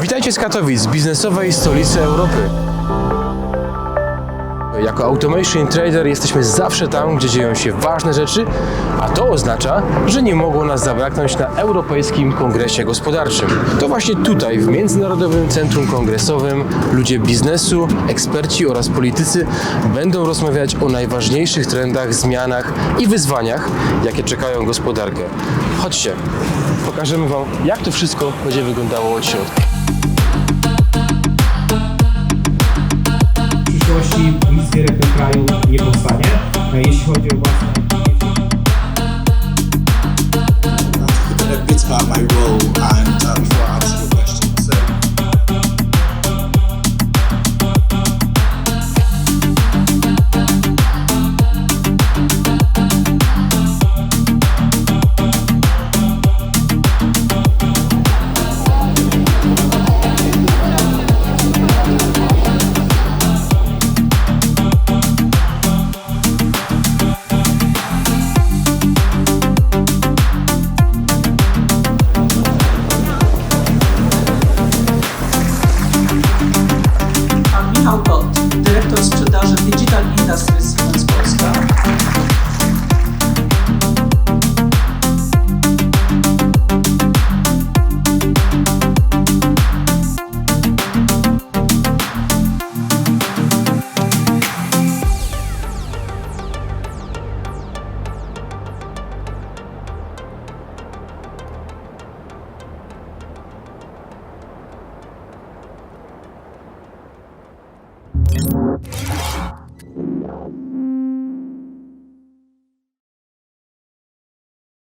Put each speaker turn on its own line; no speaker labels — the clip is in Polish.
Witajcie z Katowic, biznesowej stolicy Europy. Jako Automation Trader jesteśmy zawsze tam, gdzie dzieją się ważne rzeczy, a to oznacza, że nie mogło nas zabraknąć na Europejskim Kongresie Gospodarczym. To właśnie tutaj, w Międzynarodowym Centrum Kongresowym, ludzie biznesu, eksperci oraz politycy będą rozmawiać o najważniejszych trendach, zmianach i wyzwaniach, jakie czekają gospodarkę. Chodźcie, pokażemy Wam, jak to wszystko będzie wyglądało od środka.
w przyszłości nic w tym kraju nie powstanie. E, Jeśli chodzi o własne
a bit about my role